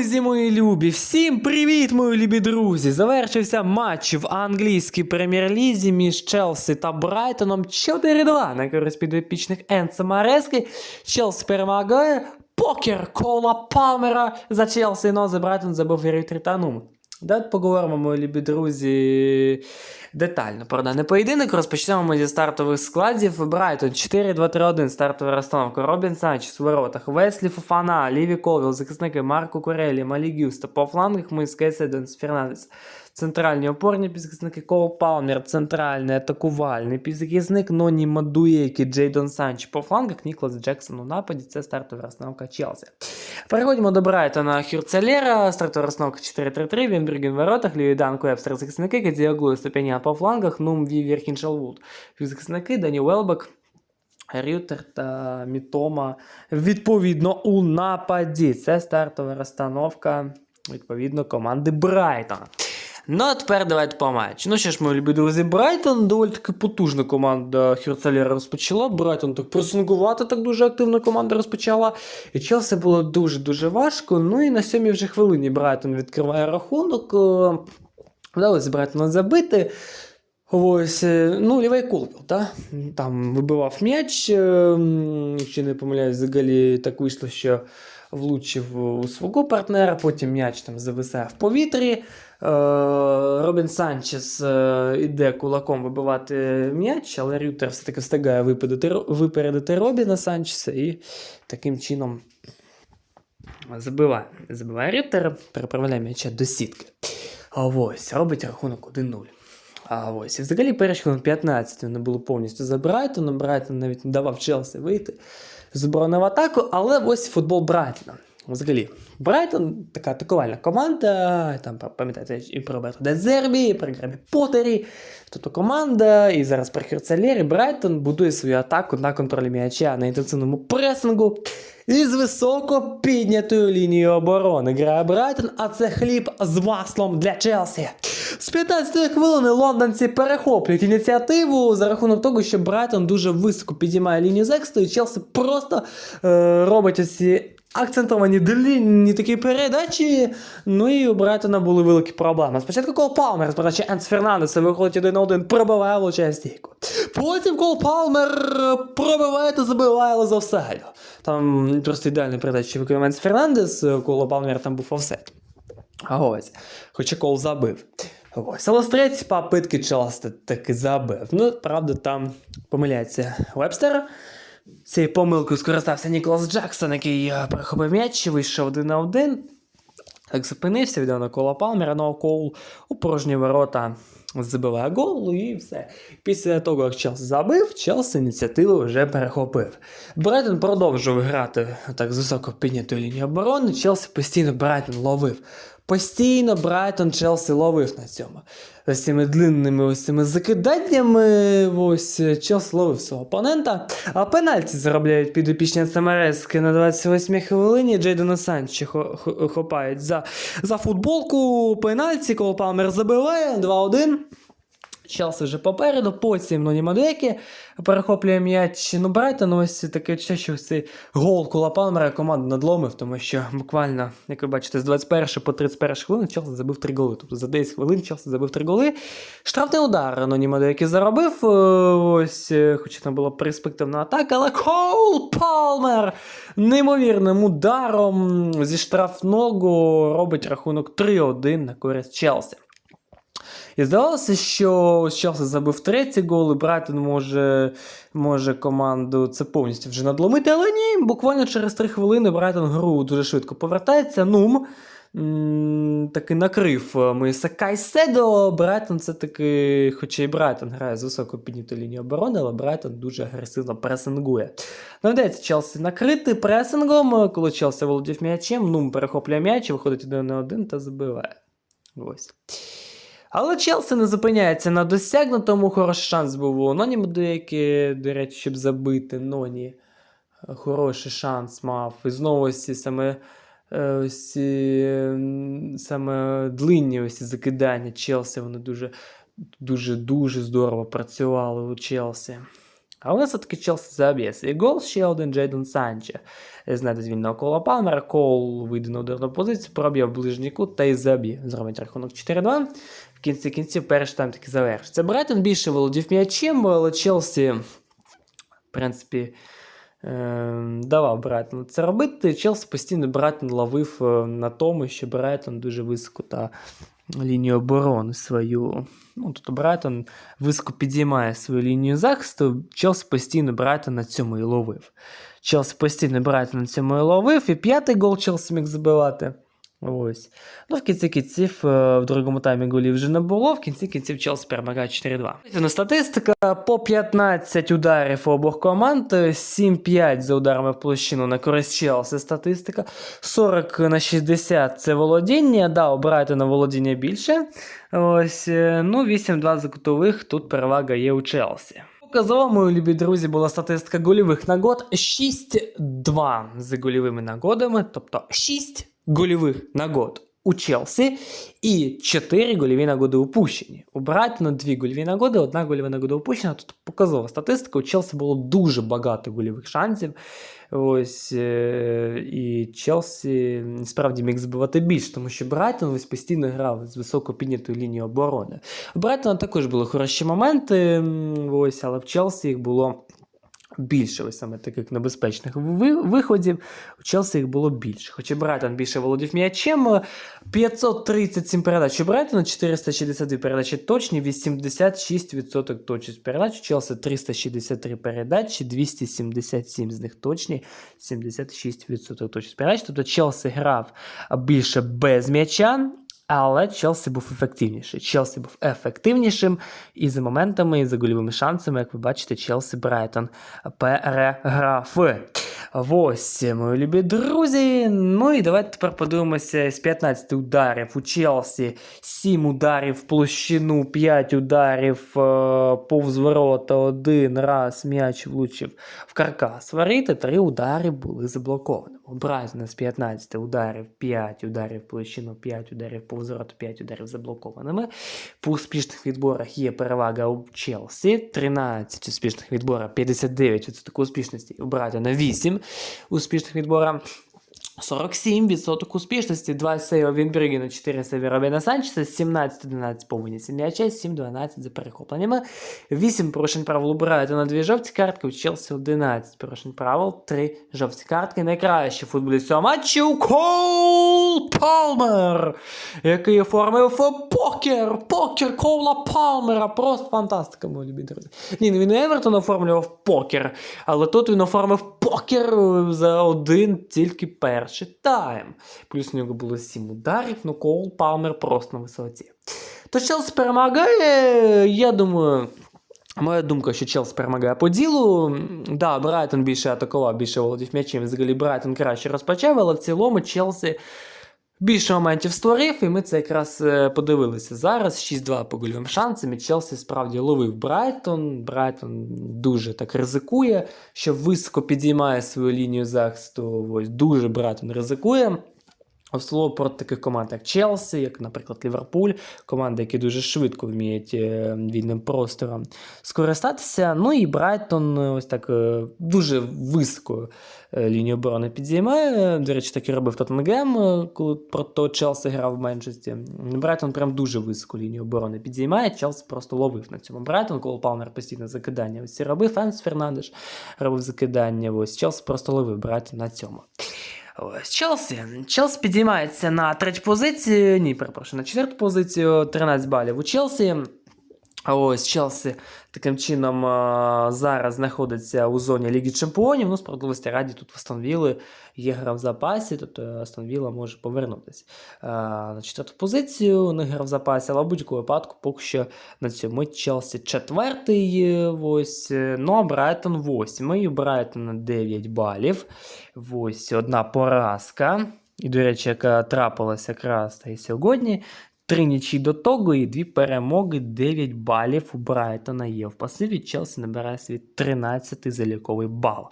Друзі мої любі, всім привіт, мої любі друзі! Завершився матч в англійській прем'єр-лізі між Челсі та Брайтоном 4-2 на користь підопічних Енса Марески. Челсі перемагає. Покер кола Палмера за Челсі, но за Брайтон забив ретританум. Давайте поговоримо, мої любі друзі, детально про даний поєдинок. Розпочнемо ми зі стартових складів. Брайтон 4-2-3-1, стартова розстановка. Робін Санчес у воротах, Веслі Фофана, Ліві Колвіл, захисники Марко Корелі, Малі Гюста. По флангах ми Скайседенс, Фернандес. Центральні опорні півзахисники Кол Палмер, центральний атакувальний півзахисник Ноні Мадуєкі, Джейдон Санч. По флангах Ніклас Джексон у нападі. Це стартова розстановка Челсі. Переходимо до Брайтона Хюрцелера, стартова розстановка 4-3-3, Вінберген в воротах, Льюідан Куепстер захисники, Кадіаглу Степеня по флангах, Нум Вівер Хіншелвуд. Захисники Дані Велбек, Рютер та Мітома відповідно у нападі. Це стартова розстановка відповідно команди Брайтона. Ну, а тепер давайте по матчу. Ну що ж, мої любі друзі, Брайтон доволі таки потужна команда Хюрцелера розпочала. Брайтон так пресингувати так дуже активно команда розпочала. І Челсі було дуже-дуже важко. Ну і на сьомій вже хвилині Брайтон відкриває рахунок. Е, Вдалося Брайтону забити. Ось, е, ну, лівий Колвіл, так? Там вибивав м'яч, е, якщо не помиляюсь, взагалі так вийшло, що влучив у свого партнера, потім м'яч там зависає в повітрі. Е, Робін Санчес е, іде кулаком вибивати м'яч, але Рютер все-таки встигає випередити, Робіна Санчеса і таким чином забиває. Забиває Рютер, переправляє м'яча до сітки. А ось, робить рахунок 1-0. А ось, і взагалі перші хвилин 15 вони було повністю за Брайтоном. Брайтон навіть не давав Челсі вийти з оборони в атаку, але ось футбол Брайтона. Взагалі, Брайтон така атакувальна команда. Там пам'ятаєте і про Роберто Дезербі, і про Гребі Поттері. Тобто команда, і зараз при Херцелері Брайтон будує свою атаку на контролі м'яча на інтенсивному пресингу. І з високо піднятою лінією оборони грає Брайтон, а це хліб з маслом для Челсі. З 15-ї хвилини лондонці перехоплюють ініціативу за рахунок того, що Брайтон дуже високо підіймає лінію зексту, і Челсі просто е, робить ці акцентовані длінні такі передачі. Ну і у Брайтона були великі проблеми. Спочатку Кол Палмер з передачі Енс Фернандеса виходить один на один, пробиває влучає. Потім Кол Палмер е, пробиває та забиває, але з офсайду. Там просто ідеальні передачі виконав Енс Фернандес, е, Коло Палмер там був офсайд. А ось, хоча кол забив. Ось, але з третьої попитки Челси таки забив. Ну, правда, там помиляється Вебстер. Цією помилкою скористався Ніколас Джексон, який е, перехопив м'яч, вийшов один на один. Так зупинився, віддав на коло Палмера, на кол у порожні ворота забиває гол і все. Після того, як Челсі забив, Челсі ініціативу вже перехопив. Брайтон продовжував грати так з високо піднятої лінії оборони. Челсі постійно Брайтон ловив. Постійно Брайтон Челсі ловив на цьому. Ось цими длинними ось цими закиданнями. Ось Челсі ловив свого опонента. А пенальті заробляють підопічні Самарески на 28-й хвилині. Джейдена Санчі хо- хо- хопають за, за футболку. Пенальті, коли Палмер забиває 2-1. Челсі вже попереду, потім Ноні Мадекі перехоплює м'яч. Ну, Брайтон ось таке відчуття, що цей гол Кула Палмера команду надломив, тому що буквально, як ви бачите, з 21 по 31 хвилини Челсі забив 3 голи. Тобто за 10 хвилин Челсі забив 3 голи. Штрафний удар Ноні Мадекі заробив. е, Ось, е, хоча там була перспективна атака, але Кол Палмер неймовірним ударом зі штрафного робить рахунок 3-1 на користь Челсі. І здавалося, що ось Челсі забив третій гол, і Брайтон може, може команду це повністю вже надломити, але ні, буквально через 3 хвилини Брайтон гру дуже швидко повертається. Нум таки накрив е, Моїса Кайседо. Брайтон це таки, хоча і Брайтон грає з високо піднятої лінії оборони, але Брайтон дуже агресивно пресингує. Не вдається Челсі накрити пресингом, коли Челсі володів м'ячем, Нум перехоплює м'яч, виходить один на один та забиває. Ось. Але Челсі не зупиняється на досягнутому. Хороший шанс був у Ноні Мадуєки, до речі, щоб забити Ноні. е, Хороший шанс мав. І знову ці саме, е, ці, саме длинні ці закидання Челсі. Вони дуже, дуже, дуже здорово працювали у Челсі. Але все-таки Челсі заб'є свій гол, ще один Джейдон Санче. Знайде з кола Палмера, Кол вийде на ударну позицію, проб'є в ближній кут та й заб'є. Зробить рахунок 4-2. В кінці кінців перший тайм таки завершиться. Брайтон більше володів м'ячем, але Челсі, в принципі, е, давав Брайтону це робити. Челсі постійно Брайтон ловив е, на тому, що Брайтон дуже високо та лінію оборони свою. Ну, тобто Брайтон високо підіймає свою лінію захисту. Челсі постійно Брайтон на цьому і ловив. Челсі постійно Брайтон на цьому і ловив, і п'ятий гол Челсі міг забивати. Ось. Ну, в кінці кінців е, в другому таймі голів вже не було. В кінці кінців Челсі перемагає 4-2. Ну, статистика по 15 ударів у обох команд, 7-5 за ударами в площину на користь Челсі статистика. 40 на 60 це володіння. Да, у Брайтона володіння більше. Ось, е, ну, 8-2 за кутових, тут перевага є у Челсі. Показова, мої любі друзі, була статистика гольових нагод 6-2 за гольовими нагодами, тобто 6 гольових нагод у Челсі і 4 гольові нагоди упущені. У Брайтона 2 гольові нагоди, одна гольова нагода упущена. Тут показова статистика. У Челсі було дуже багато гольових шансів. Ось е- і Челсі справді міг збивати більше, тому що Брайтон ось постійно грав з високо піднятою лінією оборони. У Брайтона також були хороші моменти, ось, але в Челсі їх було. Більше ось саме таких небезпечних виходів. У Челсі їх було більше. Хоча Брайтон більше володів м'ячем. 537 передач у Брайтона, 462 передачі точні, 86% точність передач. У Челсі 363 передачі, 277 з них точні, 76% точність передач. Тобто Челсі грав більше без м'яча. Але Челсі був ефективніший. Челсі був ефективнішим і за моментами, і за гольовими шансами, як ви бачите, Челсі Брайтон переграв. Ось, мої любі друзі. Ну і давайте тепер подивимося з 15 ударів у Челсі, 7 ударів в площину, 5 ударів е, повз ворота, один раз м'яч влучив в каркас воріт, 3 удари були заблоковані. Брайтона з 15 ударів, 5 ударів площину, 5 ударів по взороту, 5 ударів заблокованими. По успішних відборах є перевага у Челсі, 13 успішних відборів, 59% успішності, у Брайтона 8 успішних відборів. 47% успішності, 2 сейва Вінбрігена, 4 сейви Робіна Санчеса, 17-11 повністю м'яча, 7-12 за перехопленнями, 8 порушень правил у Брайтона, 2 жовті картки, у Челсі 11 порушень правил, 3 жовті картки. Найкращий футболіст цього матчу Кол Палмер, який оформив покер, покер Кола Палмера, просто фантастика, мої любі друзі. Ні, ну він Евертон оформлював покер, але тут він оформив покер за один тільки перший тайм. Плюс у нього було 7 ударів, ну Коул Палмер просто на висоті. То Челсі перемагає, я думаю. Моя думка, що Челсі перемагає по ділу. Да, Брайтон більше атакував, більше володів м'ячем. Взагалі Брайтон краще розпочав, але в цілому Челсі більше моментів створив, і ми це якраз е, подивилися зараз. 6-2 по гольовим шансам. І Челсі справді ловив Брайтон. Брайтон дуже так ризикує, що високо підіймає свою лінію захисту. Ось дуже Брайтон ризикує. В слово проти таких команд, як Челсі, як, наприклад, Ліверпуль, команди, які дуже швидко вміють е, вільним простором скористатися. Ну і Брайтон е, ось так е, дуже високо лінію оборони підіймає. До речі, так і робив Тоттенгем, коли проти Челсі грав в меншості. Брайтон прям дуже високо лінію оборони підіймає. Челсі просто ловив на цьому. Брайтон, коли Палмер постійно закидання ось ці робив, Фенс Фернандеш робив закидання. Ось Челсі просто ловив Брайтон на цьому. Челсі. Челсі підіймається на третю позицію. Ні, перепрошую, на четверту позицію 13 балів у Челсі. А ось Челсі таким чином зараз знаходиться у зоні Ліги Чемпіонів. Ну, справедливості раді тут в Астон Вілли є гра в запасі, тобто Астон Вілла може повернутися на четверту позицію. Не гра в запасі, але в будь-якому випадку поки що на цьому Челсі четвертий. е, Ось, е, ну а Брайтон восьмий. У Брайтона 9 балів. Ось одна поразка. І, до речі, яка трапилася якраз та й сьогодні. Три нічі до того і дві перемоги, 9 балів у Брайтона є в пасиві. Челсі набирає свій 13-й заліковий бал.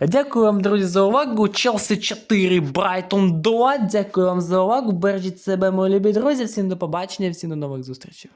Дякую вам, друзі, за увагу. Челсі 4, Брайтон 2. Дякую вам за увагу. Бережіть себе, мої любі друзі. Всім до побачення, всім до нових зустрічей.